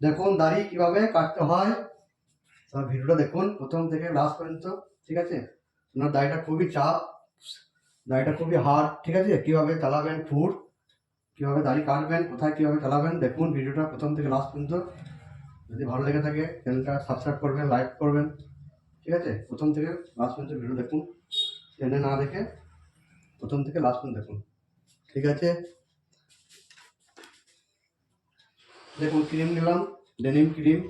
দেখুন দাড়ি কীভাবে কাটতে হয়। ভিডিওটা দেখুন, প্রথম থেকে লাস্ট পর্যন্ত, ঠিক আছে? আপনার দাড়িটা খুবই চাপ, দাড়িটা খুবই হার্ড ঠিক আছে? কীভাবে চালাবেন ফুট, কীভাবে দাড়ি কাটবেন, কোথায় কীভাবে চালাবেন, দেখুন ভিডিওটা প্রথম থেকে লাস্ট পর্যন্ত। যদি ভালো লেগে থাকে চ্যানেলটা সাবস্ক্রাইব করবেন লাইক করবেন, ঠিক আছে? প্রথম থেকে লাস্ট পর্যন্ত ভিডিও দেখুন। টেনে না দেখে প্রথম থেকে লাস্ট পর্যন্ত দেখুন, ঠিক আছে? দেখুন ক্রিম নিলাম ডেনিম ক্রিম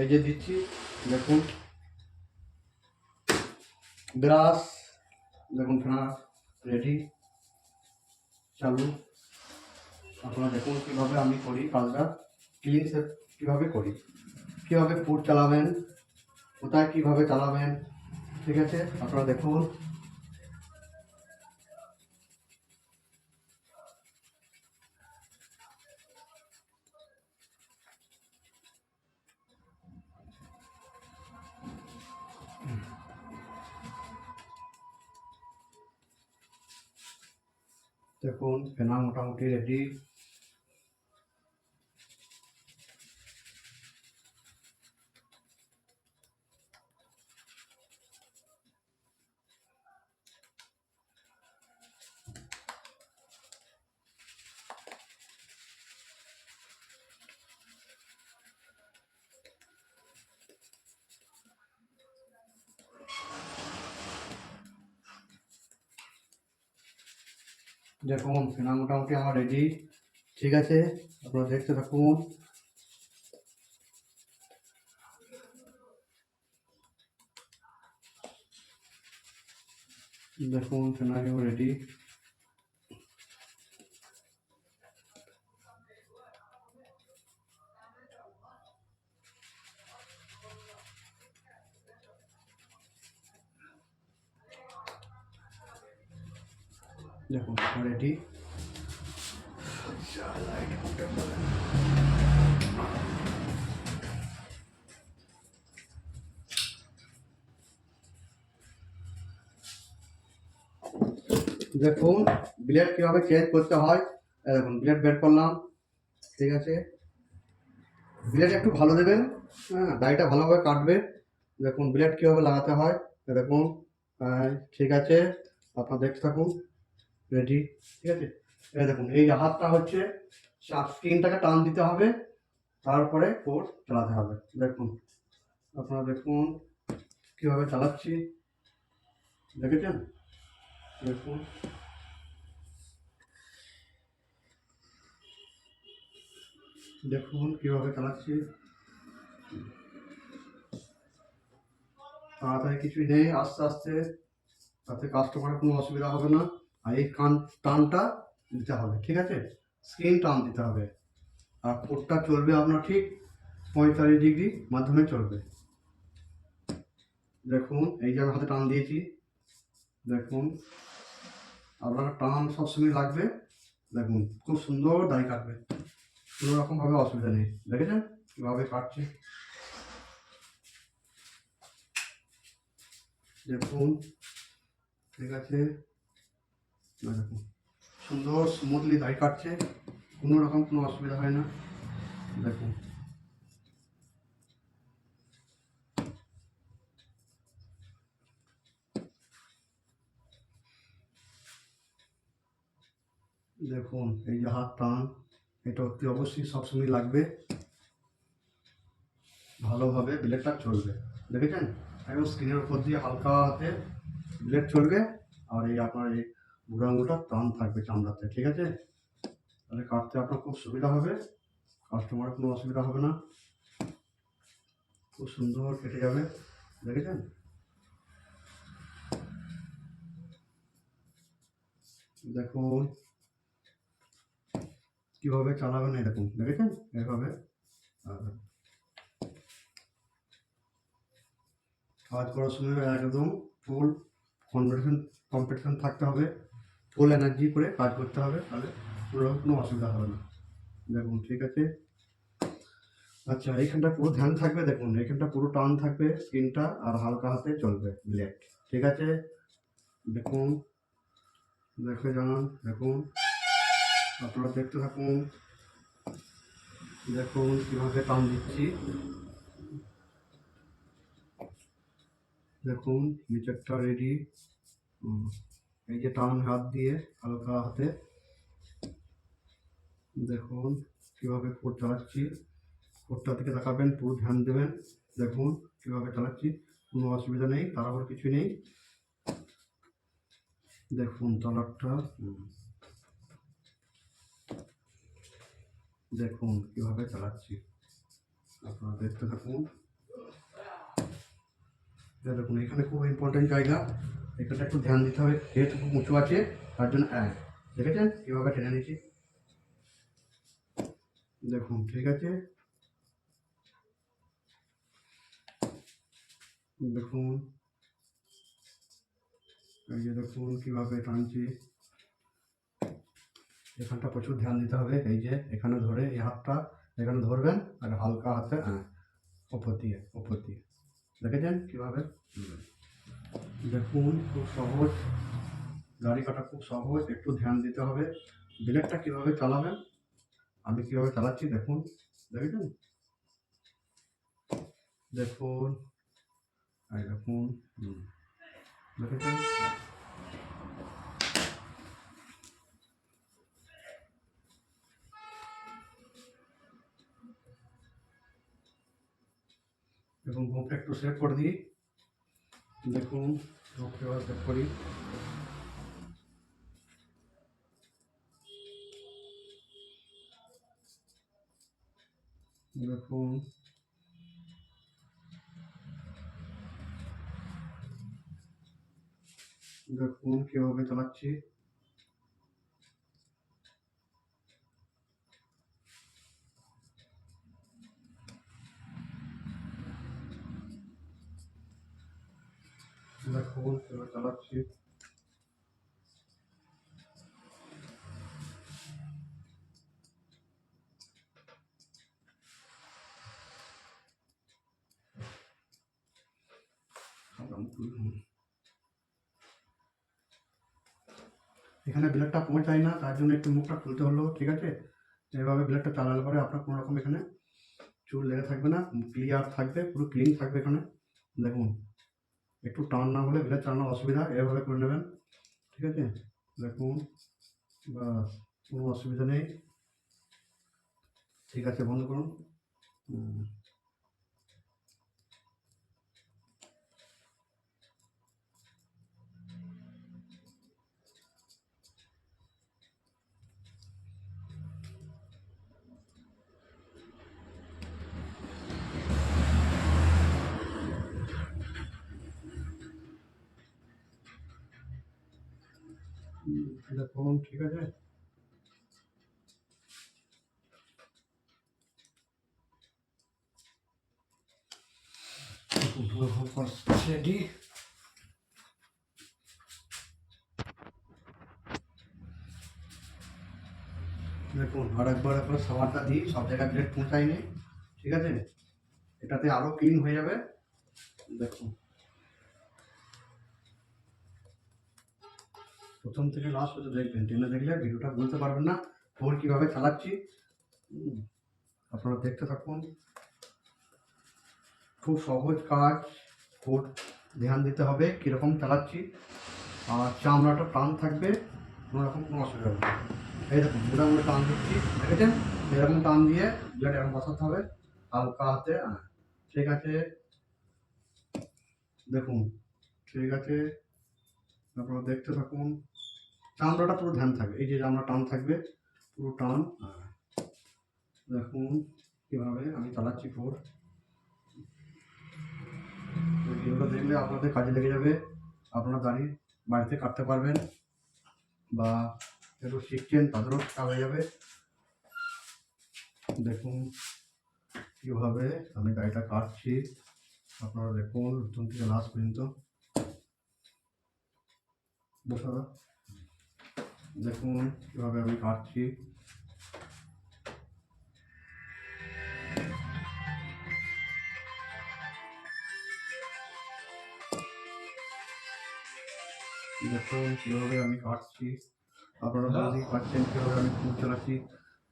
এই যে দিচ্ছি, দেখুন। ব্রাশ দেখুন ফেনা রেডি চালু। আপনারা দেখুন কীভাবে আমি করি কাজটা ক্লিন সেট কীভাবে করি, কীভাবে ফুড চালাবেন, কোথায় কীভাবে চালাবেন, ঠিক আছে? আপনারা দেখুন। দেখুন ফেনা মোটামুটি রেডি দেখুন ফেনা মোটামুটি আমার রেডি ঠিক আছে? আপনারা দেখতে থাকুন। দেখুন ফেনাগুলো রেডি দেখুন ব্লেড কীভাবে চেঞ্জ করতে হয়। দেখুন ব্লেড বের করলাম। ঠিক আছে? ব্লেড একটু ভালো দেবেন। হ্যাঁ দাড়িটা ভালোভাবে কাটবে। দেখুন ব্লেড কীভাবে লাগাতে হয়। দেখুন ঠিক আছে। আপনার দেখতে থাকুন। রেডি ঠিক আছে? এই দেখুন, এই হাতটা হচ্ছে স্ক্রিনটাকে টান দিতে হবে। তারপরে কোর্স চালাতে হবে। দেখুন, আপনারা দেখুন কীভাবে চালাচ্ছি। দেখেছেন? দেখুন দেখুন কীভাবে চালাচ্ছি। তাড়াতাড়ি কিছুই নেই, আস্তে আস্তে। তাতে কাস্টমারের কোনো অসুবিধা হবে না। আর এই কান, টানটা দিতে হবে, ঠিক আছে? স্ক্রিন টান দিতে হবে। আর কোটটা চলবে আপনার ঠিক পঁয়তাল্লিশ ডিগ্রি মাধ্যমে চলবে। দেখুন, এই যে আমি হাতে টান দিয়েছি। দেখুন আপনার টান সবসময় লাগবে। দেখুন, খুব সুন্দর দাড়ি কাটবে। কোনো রকমভাবে অসুবিধা নেই। দেখেছেন? কীভাবে কাটছে? দেখুন, ঠিক আছে? দেখুন, সুন্দর স্মুথলি দাড়ি কাটছে। কোনো রকম কোনো অসুবিধা হয় না। দেখুন। দেখুন, এই যে হাত টান, এটা অতি অবশ্যই সবসময় লাগবে। ভালোভাবে ব্লেডটা চলবে। দেখেছেন? একদম স্ক্রিনের উপর দিয়ে হালকা হাতে ব্লেড চলবে, আর এই আপনার এই বুড়ো টান থাকবে চামড়াতে, ঠিক আছে? তাহলে কাটতে আপনার খুব সুবিধা হবে, কাস্টমারের কোনো অসুবিধা হবে না। খুব সুন্দর কেটে যাবে, দেখেছেন? দেখুন কীভাবে চালাবেন দেখুন দেখেছেন? এভাবে। কাজ করার সময় একদম ফুল কম্পিটিশন কম্পিটিশন থাকতে হবে। ফুল এনার্জি করে কাজ করতে হবে, তাহলে কোনো কোনো অসুবিধা হবে না। দেখুন, ঠিক আছে? আচ্ছা এইখানটা পুরো ধ্যান থাকবে, দেখুন, এইখানটা পুরো টান থাকবে স্ক্রিনটা আর হালকা হাতে চলবে ব্লেড ঠিক আছে? দেখুন, দেখে জানান দেখুন। আপনারা দেখতে থাকুন। দেখুন কীভাবে টান দিচ্ছি। দেখুন, নিচেরটা রেডি এই যে টান হাত দিয়ে হালকা হাতে। দেখুন কীভাবে কোড চালাচ্ছি। কোডটার থেকে তাকাবেন, পুরো ধ্যান দেবেন। দেখুন কীভাবে চালাচ্ছি। কোনো অসুবিধা নেই তারপর কিছু নেই। দেখুন তলারটা দেখুন কীভাবে চালাচ্ছি। আপনারা দেখতে থাকুন। দেখুন, এখানে খুব ইম্পর্টেন্ট জায়গা। এখানটা একটু ধ্যান দিতে হবে। যেহেতু খুব উঁচু আছে, তার জন্য এক। দেখেছেন? কীভাবে টেনে নিচ্ছি দেখুন, ঠিক আছে? দেখুন। এই যে দেখুন, কীভাবে টানছি। এখানটা প্রচুর ধ্যান দিতে হবে। এই যে এখানে ধরে এই হাতটা এখানে ধরবেন আর হালকা হাতে হ্যাঁ ওপর দিয়ে ওপর দিয়ে। দেখেছেন কীভাবে? দেখুন খুব সহজ, গাড়ি কাটা খুব সহজ, একটু ধ্যান দিতে হবে। ব্লেডটা কীভাবে চালাবেন? আমি কীভাবে চালাচ্ছি দেখুন, দেখেছেন? দেখুন, এই দেখুন দেখেছেন? এবং মুখটা একটু সেভ করে দিই। দেখুন মুখটা এবার সেভ করি। দেখুন। দেখুন, কীভাবে চালাচ্ছি। চালাচ্ছি এখানে ব্লেডটা পৌঁছায় না, তার জন্য একটু মুখটা খুলতে হলো, ঠিক আছে? এভাবে ব্লেডটা চালালে পরে আপনার কোনো রকম এখানে চুল লেগে থাকবে না ক্লিয়ার থাকবে, পুরো ক্লিন থাকবে এখানে। দেখুন একটু টান না হলে ব্লেড চালানো অসুবিধা, এভাবে করে নেবেন। ঠিক আছে? দেখুন বাস কোনো অসুবিধা নেই। ঠিক আছে, বন্ধ করুন। হুম, দেখুন ঠিক আছে? দেখুন পুরো রেডি দেখুন আর একবার সাবানটা দিই সব জায়গায় ব্লেড পৌঁছায়নি ঠিক আছে? এটাতে আরও ক্লিন হয়ে যাবে। দেখুন। প্রথম থেকে লাস্ট পর্যন্ত দেখবেন। টেনে দেখলে ভিডিওটা বুঝতে পারবেন না ফোন কীভাবে চালাচ্ছি। আপনারা দেখতে থাকুন। খুব সহজ কাজ ফোর ধ্যান দিতে হবে কীরকম চালাচ্ছি। আর চামড়াটা টান থাকবে কোনো রকম কোনো অসুবিধা হবে এই দেখুন মোটামুটি টান দিচ্ছি দেখেছেন? এরকম টান দিয়ে ব্লেড এরকম বসাতে হবে হালকা হাতে হ্যাঁ, ঠিক আছে? দেখুন ঠিক আছে? আপনারা দেখতে থাকুন। চামড়াটা পুরো ধ্যান থাকবে। এই যে চামড়া টান থাকবে, পুরো টান। দেখুন কীভাবে আমি চালাচ্ছি ফোর। ভিডিওটা দেখলে আপনাদের কাজে লেগে যাবে। আপনারা গাড়ি বাড়িতে কাটতে পারবেন বা একটু শিখছেন তাদেরও শেখা হয়ে যাবে। দেখুন কীভাবে আমি গাড়িটা কাটছি। আপনারা দেখুন, প্রথম থেকে লাস্ট পর্যন্ত। বসা। দেখুন কীভাবে আমি কাটছি। দেখুন কীভাবে আমি কাটছি। আপনারা যদি কাটছেন কীভাবে আমি খুব চালাচ্ছি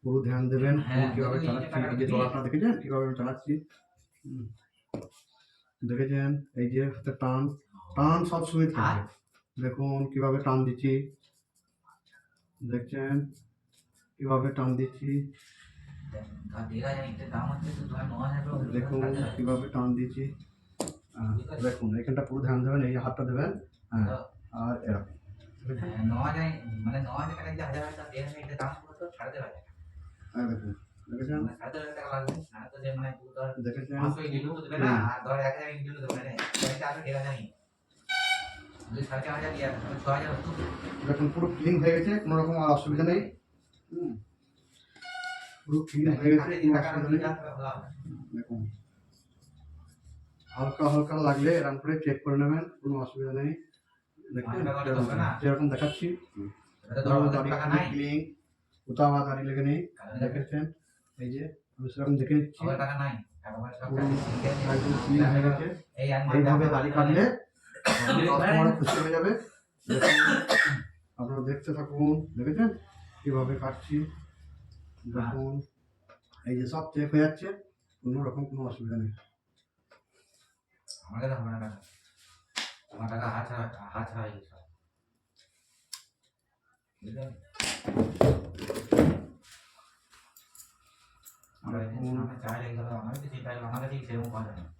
পুরো ধ্যান দেবেন। হ্যাঁ, কীভাবে চালাচ্ছি এই যে দেখি। দেখেছেন? কীভাবে আমি চালাচ্ছি। দেখেছেন? এই যে হাতে টান। টান সবসময় থাকে। দেখুন কীভাবে টান দিচ্ছি। দেখছেন কীভাবে টান দিচ্ছি দেখুন। কীভাবে টান দিচ্ছি হ্যাঁ, দেখুন এখানটা পুরো ধ্যান দেবেন এই হাতটা দেবেন হ্যাঁ আর এরকম হ্যাঁ, মানে। হ্যাঁ দেখুন দেখেছেন মানে সাড়ে তেরো হাজার টাকা লাগবে আর তো যে মানে তুই ধর দেখেছেন সাড়ে চার হাজার ছ হাজার হতো। পুরো ক্লিন হয়ে গেছে কোনো রকম আর অসুবিধা নেই। পুরো ক্লিন হয়ে গেছে। দেখুন। হালকা হালকা লাগলে এরকম করে চেক করে নেবেন কোনো অসুবিধা নেই? যেরকম দেখাচ্ছি। ক্লিন কোথাও দাঁড়িয়ে লেগে নেই। দেখেছেন? এই যে আমি সেরকম দেখে নিচ্ছি। এইভাবে টাকা দাড়ি কাটলে হয়ে যাবে। আপনারা দেখতে থাকুন দেখেছেন? কীভাবে কাটছি দেখুন। এই যে সব চেক হয়ে যাচ্ছে কোনো রকম কোনো অসুবিধা নেই। আমার কাছে হবে না আমার টাকা হাত হাত হয়ে? আমরা দেখুন। আমরা চাই আমার কিছু চাই আমার কাছে সেরকম কথা নেই। দেখুন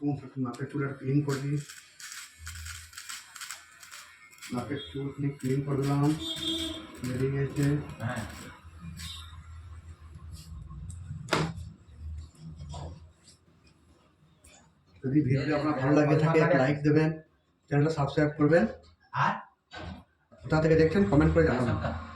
একটু নাকের চুল একটু ক্লিন করে দিই নাকের চুল ক্লিন করে দিলাম বেরিয়ে গেছে হ্যাঁ যদি ভিডিওটি আপনার ভালো লাগে থাকে লাইক দেবেন চ্যানেলটা সাবস্ক্রাইব করবেন। আর? কোথা থেকে দেখছেন কমেন্ট করে এক জানাবেন। সপ্তাহ